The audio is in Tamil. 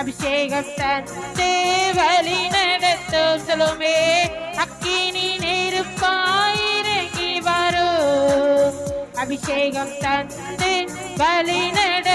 அபிஷேகத்தான் சேவலி நடத்தும் சொல்லுமே. அக்கினி நெருப்பாயிரங்கி வரும் அபிஷேகம் தந்து வழி நட